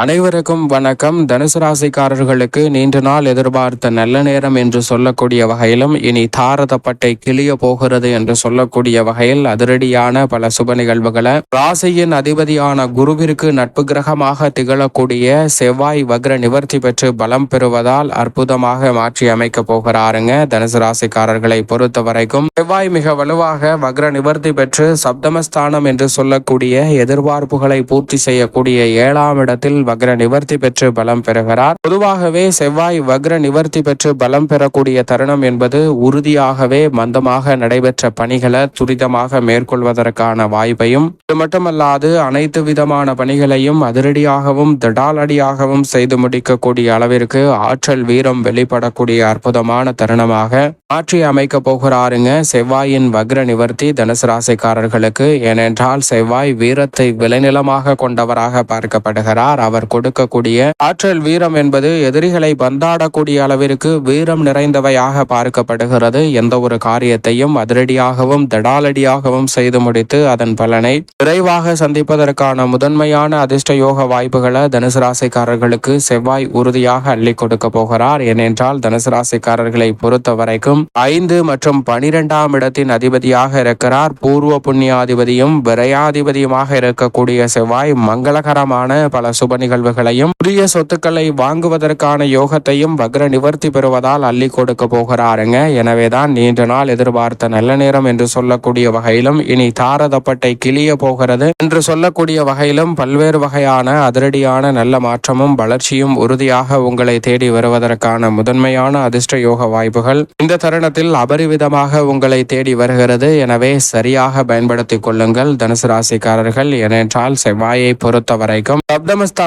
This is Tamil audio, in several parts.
அனைவருக்கும் வணக்கம். தனுசு ராசிக்காரர்களுக்கு நீண்ட நாள் எதிர்பார்த்த நல்ல நேரம் என்று சொல்லக்கூடிய வகையிலும் இனி தாரதப்பட்டை கிளிய போகிறது என்று சொல்லக்கூடிய வகையில் அதிரடியான பல சுப நிகழ்வுகளை. ராசியின் அதிபதியான குருவிற்கு நட்பு கிரகமாக திகழக்கூடிய செவ்வாய் வக்ர நிவர்த்தி பெற்று பலம் பெறுவதால் அற்புதமாக மாற்றி அமைக்க போகிறாருங்க தனுசு ராசிக்காரர்களை பொறுத்த வரைக்கும் செவ்வாய் மிக வலுவாக வக்ர நிவர்த்தி பெற்று சப்தமஸ்தானம் என்று சொல்லக்கூடிய எதிர்பார்ப்புகளை பூர்த்தி செய்யக்கூடிய ஏழாம் இடத்தில் வக்ர நிவர்த்தி பெற்று பலம் பெறுகிறார். பொதுவாகவே செவ்வாய் வக்ர நிவர்த்தி பெற்று பலம் பெறக்கூடிய தருணம் என்பது உறுதியாகவே மந்தமாக நடைபெற்ற பணிகளை துரிதமாக மேற்கொள்வதற்கான வாய்ப்பையும் இது மட்டுமல்லாது அனைத்து விதமான பணிகளையும் அதிரடியாகவும் திடாலடியாகவும் செய்து முடிக்கக்கூடிய அளவிற்கு ஆற்றல் வீரம் வெளிப்படக்கூடிய அற்புதமான தருணமாக மாற்றி அமைக்க போகிறாருங்க செவ்வாயின் வக்ர நிவர்த்தி தனுசு ராசிக்காரர்களுக்கு. ஏனென்றால் செவ்வாய் வீரத்தை விளைநிலமாக கொண்டவராக பார்க்கப்படுகிறார். அவர் கொடுக்கக்கூடிய ஆற்றல் வீரம் என்பது எதிரிகளை பந்தாடக்கூடிய அளவிற்கு வீரம் நிறைந்தவையாக பார்க்கப்படுகிறது. எந்த ஒரு காரியத்தையும் அதிரடியாகவும் தடாலடியாகவும் செய்து முடித்து அதன் பலனை விரைவாக சந்திப்பதற்கான முதன்மையான அதிர்ஷ்ட யோக வாய்ப்புகளை தனுசு ராசிக்காரர்களுக்கு செவ்வாய் உறுதியாக அள்ளி கொடுக்க போகிறார். ஏனென்றால் தனுசு ராசிக்காரர்களை பொறுத்த வரைக்கும் ஐந்து மற்றும் பனிரெண்டாம் இடத்தின் அதிபதியாக இருக்கிறார். பூர்வ புண்ணியாதிபதியும் விரையாதிபதியுமாக இருக்கக்கூடிய செவ்வாய் மங்களகரமான பல சுப நிகழ்வுகளையும் புதிய சொத்துக்களை வாங்குவதற்கான யோகத்தையும் வக்ர நிவர்த்தி பெறுவதால் அள்ளி கொடுக்க போகிறாருங்க. எனவேதான் நீண்ட நாள் எதிர்பார்த்த நல்ல நேரம் என்று சொல்லக்கூடிய வகையிலும் இனி தாரதப்பட்டை கிளிய போகிறது என்று சொல்லக்கூடிய வகையிலும் பல்வேறு வகையான அதிரடியான நல்ல மாற்றமும் வளர்ச்சியும் உறுதியாக உங்களை தேடி வருவதற்கான முதன்மையான அதிர்ஷ்ட யோக வாய்ப்புகள் இந்த தருணத்தில் அபரிவிதமாக உங்களை தேடி வருகிறது. எனவே சரியாக பயன்படுத்திக் கொள்ளுங்கள். தனுசு ராசிக்காரர்கள் ஏனென்றால் செவ்வாயை பொறுத்த வரைக்கும்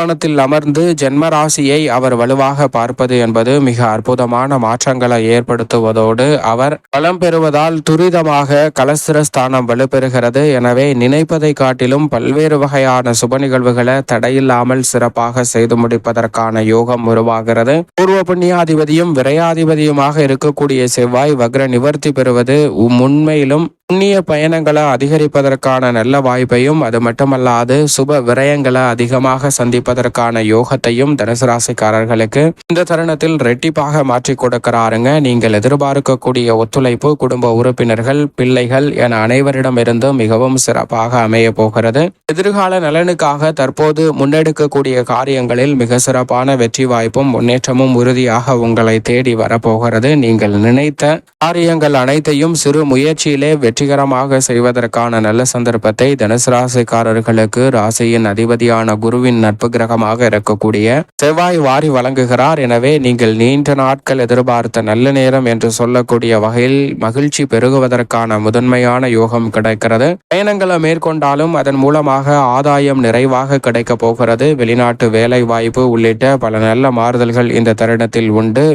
சப்தமஸ்தானத்தில் அமர்ந்து ஜென்ம ராசியை அவர் வலுவாக பார்ப்பது என்பது மிக அற்புதமான மாற்றங்களை ஏற்படுத்துவதோடு அவர் பலம் பெறுவதால் துரிதமாக கலஸ்திரஸ்தானம் வலுப்பெறுகிறது. எனவே நினைப்பதை காட்டிலும் பல்வேறு வகையான சுப நிகழ்வுகளை தடையில்லாமல் சிறப்பாக செய்து முடிப்பதற்கான யோகம் உருவாகிறது. பூர்வ புண்ணியாதிபதியும் விரையாதிபதியுமாக இருக்கக்கூடிய செவ்வாய் வக்ர நிவர்த்தி பெறுவது உண்மையிலும் புண்ணிய பயணங்களை அதிகரிப்பதற்கான நல்ல வாய்ப்பையும் அது மட்டுமல்லாது சுப விரயங்களை அதிகமாக சந்திப்பதற்கான யோகத்தையும் தனுசு ராசிக்காரர்களுக்கு இந்த தருணத்தில் ரெட்டிப்பாக மாற்றி கொடுக்கிறாருங்க. நீங்கள் எதிர்பார்க்கக்கூடிய ஒத்துழைப்பு குடும்ப உறுப்பினர்கள் பிள்ளைகள் என அனைவரிடமிருந்து மிகவும் சிறப்பாக அமைய போகிறது. எதிர்கால நலனுக்காக தற்போது முன்னெடுக்கக்கூடிய காரியங்களில் மிக சிறப்பான வெற்றி வாய்ப்பும் முன்னேற்றமும் உறுதியாக உங்களை தேடி வரப்போகிறது. நீங்கள் நினைத்த காரியங்கள் அனைத்தையும் சிறு முயற்சியிலே வெற்றிகரமாக செய்வதற்கான நல்ல சந்தர்ப்பத்தை தனுசு ராசிக்காரர்களுக்கு ராசியின் அதிபதியான குருவின் நட்பு கிரகமாக இருக்கக்கூடிய செவ்வாய் வாரி வழங்குகிறார். எனவே நீங்கள் நீண்ட நாட்கள் எதிர்பார்த்த நல்ல நேரம் என்று சொல்லக்கூடிய வகையில் மகிழ்ச்சி பெருகுவதற்கான முதன்மையான யோகம் கிடைக்கிறது. பயணங்களை மேற்கொண்டாலும் அதன் மூலமாக ஆதாயம் நிறைவாக கிடைக்க போகிறது. வெளிநாட்டு வேலை வாய்ப்பு உள்ளிட்ட பல நல்ல மாறுதல்கள் இந்த தருணத்தில் உண்டு.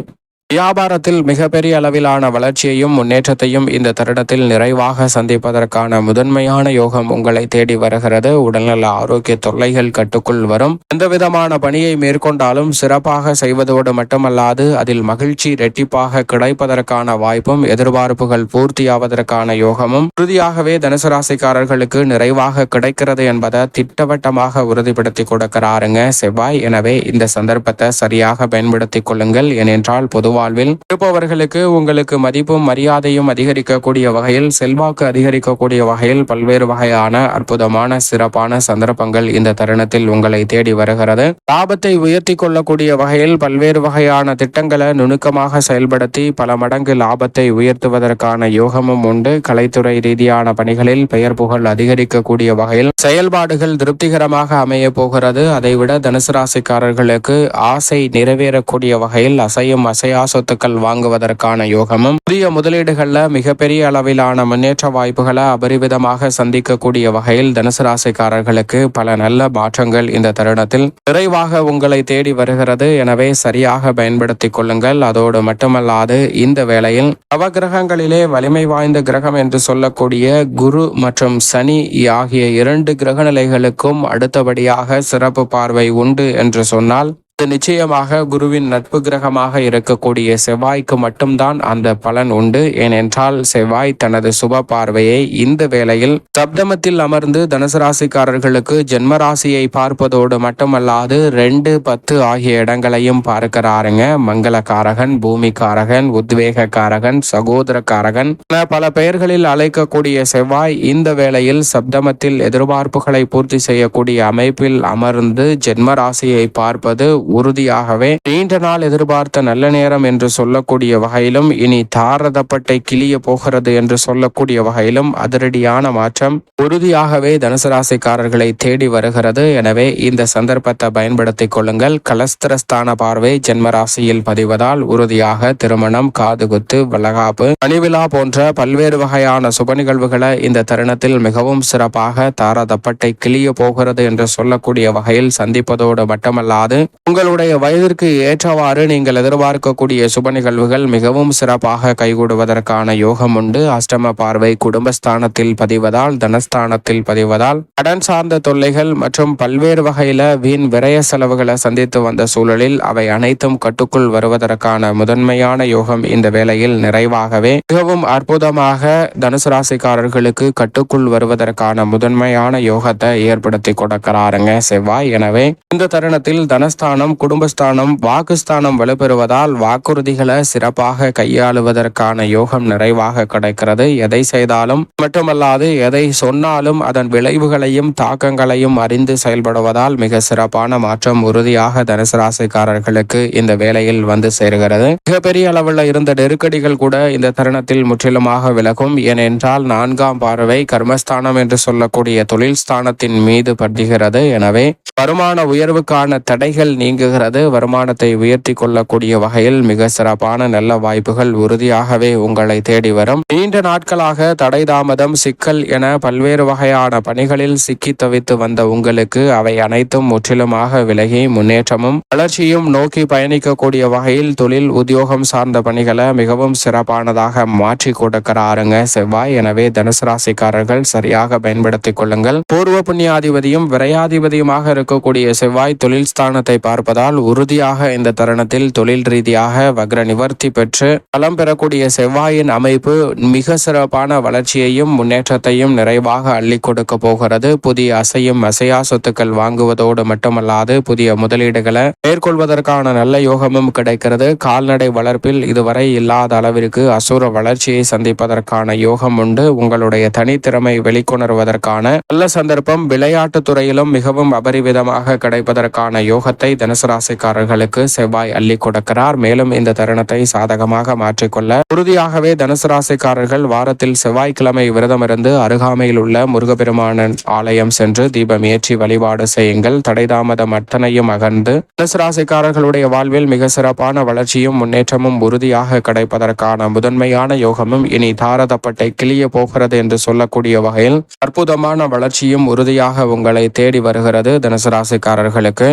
வியாபாரத்தில் மிகப்பெரிய அளவிலான வளர்ச்சியையும் முன்னேற்றத்தையும் இந்த தருணத்தில் நிறைவாக சந்திப்பதற்கான முதன்மையான யோகம் உங்களை தேடி வருகிறது. உடல்நல ஆரோக்கிய தொல்லைகள் கட்டுக்குள் வரும். எந்தவிதமான பணியை மேற்கொண்டாலும் சிறப்பாக செய்வதோடு மட்டுமல்லாது அதில் மகிழ்ச்சி ரெட்டிப்பாக கிடைப்பதற்கான வாய்ப்பும் எதிர்பார்ப்புகள் பூர்த்தியாவதற்கான யோகமும் உறுதியாகவே தனுசு ராசிக்காரர்களுக்கு நிறைவாக கிடைக்கிறது என்பதை திட்டவட்டமாக உறுதிப்படுத்தி கொடுக்கிறாருங்க செவ்வாய். எனவே இந்த சந்தர்ப்பத்தை சரியாக பயன்படுத்திக் கொள்ளுங்கள். ஏனென்றால் பொதுவாக வாழ்வில் இருப்பவர்களுக்கு உங்களுக்கு மதிப்பும் மரியாதையும் அதிகரிக்கக்கூடிய வகையில் செல்வாக்கு அதிகரிக்கக்கூடிய வகையில் பல்வேறு வகையான அற்புதமான சிறப்பான சந்தர்ப்பங்கள் இந்த தருணத்தில் உங்களை தேடி வருகிறது. லாபத்தை உயர்த்தி கொள்ளக்கூடிய வகையில் பல்வேறு வகையான திட்டங்களை நுணுக்கமாக செயல்படுத்தி பல மடங்கு லாபத்தை உயர்த்துவதற்கான யோகமும் உண்டு. கலைத்துறை ரீதியான பணிகளில் பெயர் புகழ் அதிகரிக்கக்கூடிய வகையில் செயல்பாடுகள் திருப்திகரமாக அமைய போகிறது. அதைவிட தனுசு ராசிக்காரர்களுக்கு ஆசை நிறைவேறக்கூடிய வகையில் அசையும் அசையா சொத்துக்கள் வாங்குவதற்கான யோகமும் புதிய முதலீடுகளில் மிகப்பெரிய அளவிலான முன்னேற்ற வாய்ப்புகளை அபரிவிதமாக சந்திக்கக்கூடிய வகையில் தனுசு ராசிக்காரர்களுக்கு பல நல்ல மாற்றங்கள் இந்த தருணத்தில் விரைவாக உங்களை தேடி வருகிறது. எனவே சரியாக பயன்படுத்திக் கொள்ளுங்கள். அதோடு மட்டுமல்லாது இந்த வேளையில் நவகிரகங்களிலே வலிமை வாய்ந்த கிரகம் என்று சொல்லக்கூடிய குரு மற்றும் சனி ஆகிய இரண்டு கிரக நிலைகளுக்கும் அடுத்தபடியாக சிறப்பு பார்வை உண்டு என்று சொன்னால் அது நிச்சயமாக குருவின் நட்பு கிரகமாக இருக்கக்கூடிய செவ்வாய்க்கு மட்டும்தான் அந்த பலன் உண்டு. ஏனென்றால் செவ்வாய் தனது சுப பார்வையை இந்த வேளையில் சப்தமத்தில் அமர்ந்து தனுசு ராசிக்காரர்களுக்கு ஜென்ம ராசியை பார்ப்பதோடு மட்டுமல்லாது ரெண்டு பத்து ஆகிய இடங்களையும் பார்க்கிறாருங்க. மங்களக்காரகன் பூமிக்காரகன் உத்வேகக்காரகன் சகோதரக்காரகன் என பல பெயர்களில் அழைக்கக்கூடிய செவ்வாய் இந்த வேளையில் சப்தமத்தில் எதிர்பார்ப்புகளை பூர்த்தி செய்யக்கூடிய அமைப்பில் அமர்ந்து ஜென்ம ராசியை பார்ப்பது உறுதியாகவே நீண்ட நாள் எதிர்பார்த்த நல்ல நேரம் என்று சொல்லக்கூடிய வகையிலும் இனி தாரதப்பட்டை கிளிய போகிறது என்று சொல்லக்கூடிய வகையிலும் அதிரடியான மாற்றம் உறுதியாகவே தனுசு ராசிக்காரர்களை தேடி வருகிறது. எனவே இந்த சந்தர்ப்பத்தை பயன்படுத்திக் கொள்ளுங்கள். கலஸ்திரஸ்தான பார்வை ஜென்மராசியில் பதிவதால் உறுதியாக திருமணம் காதுகுத்து வளகாப்பு பணிவிழா போன்ற பல்வேறு வகையான சுப நிகழ்வுகளை இந்த தருணத்தில் மிகவும் சிறப்பாக தாரதப்பட்டை கிளிய போகிறது என்று சொல்லக்கூடிய வகையில் சந்திப்பதோடு மட்டுமல்லாது உங்களுடைய வயதிற்கு ஏற்றவாறு நீங்கள் எதிர்பார்க்கக்கூடிய சுப நிகழ்வுகள் மிகவும் சிறப்பாக கைகூடுவதற்கான யோகம் உண்டு. அஷ்டம பார்வை குடும்பஸ்தானத்தில் பதிவதால் தனஸ்தானத்தில் பதிவதால் கடன் சார்ந்த தொல்லைகள் மற்றும் பல்வேறு வகையில வீண் விரய செலவுகளை சந்தித்து வந்த சூழலில் அவை அனைத்தும் கட்டுக்குள் வருவதற்கான முதன்மையான யோகம் இந்த வேளையில் நிறைவாகவே மிகவும் அற்புதமாக தனுசு ராசிக்காரர்களுக்கு கட்டுக்குள் வருவதற்கான முதன்மையான யோகத்தை ஏற்படுத்தி கொடுக்கிறாருங்க செவ்வாய். எனவே இந்த தருணத்தில் தனஸ்தானம் குடும்பஸ்தானம் வாக்குஸ்தானம் வலுப்பெறுவதால் வாக்குறுதிகளை சிறப்பாக கையாளுவதற்கான யோகம் நிறைவாக கிடைக்கிறது. எதை செய்தாலும் மட்டுமல்லாது எதை சொன்னாலும் அதன் விளைவுகளையும் தாக்கங்களையும் அறிந்து செயல்படுவதால் மிக சிறப்பான மாற்றம் உறுதியாக தனுசு ராசிக்காரர்களுக்கு இந்த வேலையில் வந்து சேருகிறது. மிகப்பெரிய அளவில் இருந்த நெருக்கடிகள் கூட இந்த தருணத்தில் முற்றிலுமாக விலகும். ஏனென்றால் நான்காம் பார்வை கர்மஸ்தானம் என்று சொல்லக்கூடிய தொழில் ஸ்தானத்தின் மீது படுகிறது. எனவே வருமான உயர்வுக்கான தடைகள் நீங்குகிறது. வருமானத்தை உயர்த்தி கொள்ளக்கூடிய வகையில் மிக சிறப்பான நல்ல வாய்ப்புகள் உறுதியாகவே உங்களை தேடி வரும். நீண்ட நாட்களாக தடை தாமதம் சிக்கல் என பல்வேறு வகையான பணிகளில் சிக்கி தவித்து வந்த உங்களுக்கு அவை அனைத்தும் முற்றிலுமாக விலகி முன்னேற்றமும் வளர்ச்சியும் நோக்கி பயணிக்கக்கூடிய வகையில் தொழில் உத்தியோகம் சார்ந்த பணிகளை மிகவும் சிறப்பானதாக மாற்றி கொடுக்கிறாருங்க செவ்வாய். எனவே தனுசு ராசிக்காரர்கள் சரியாக பயன்படுத்திக் கொள்ளுங்கள். பூர்வ புண்ணியாதிபதியும் விரையாதிபதியுமாக இருக்கக்கூடிய செவ்வாய் தொழில் ஸ்தானத்தை பார்ப்பதால் உறுதியாக இந்த தருணத்தில் தொழில் ரீதியாக வக்ர நிவர்த்தி பெற்று பலம் பெறக்கூடிய செவ்வாயின் அமைப்பு மிக சிறப்பான வளர்ச்சியையும் முன்னேற்றத்தையும் நிறைவாக அள்ளி கொடுக்க போகிறது. புதிய அசையும் அசையா சொத்துக்கள் வாங்குவதோடு மட்டுமல்லாது புதிய முதலீடுகளை மேற்கொள்வதற்கான நல்ல யோகமும் கிடைக்கிறது. கால்நடை வளர்ப்பில் இதுவரை இல்லாத அளவிற்கு அசுர வளர்ச்சியை சந்திப்பதற்கான யோகம் உண்டு. உங்களுடைய தனித்திறமை வெளிக்கொணர்வதற்கான நல்ல சந்தர்ப்பம் விளையாட்டு துறையிலும் மிகவும் விதமாக கிடைப்பதற்கான யோகத்தை தனுசு ராசிக்காரர்களுக்கு செவ்வாய் அள்ளி கொடுக்கிறார். மேலும் இந்த தருணத்தை சாதகமாக மாற்றிக்கொள்ள உறுதியாகவே தனுசு ராசிக்காரர்கள் வாரத்தில் செவ்வாய்க்கிழமை விரதமிருந்து அருகாமையில் உள்ள முருகபெருமானன் ஆலயம் சென்று தீபம் ஏற்றி வழிபாடு செய்யுங்கள். தடைதாமதம் அத்தனையும் அகர்ந்து தனுசு ராசிக்காரர்களுடைய வாழ்வில் மிக சிறப்பான வளர்ச்சியும் முன்னேற்றமும் உறுதியாக கிடைப்பதற்கான முதன்மையான யோகமும் இனி தாரதப்பட்டை கிளிய போகிறது என்று சொல்லக்கூடிய வகையில் அற்புதமான வளர்ச்சியும் உறுதியாக உங்களை தேடி வருகிறது. தனுசு ராசிக்காரர்களுக்கு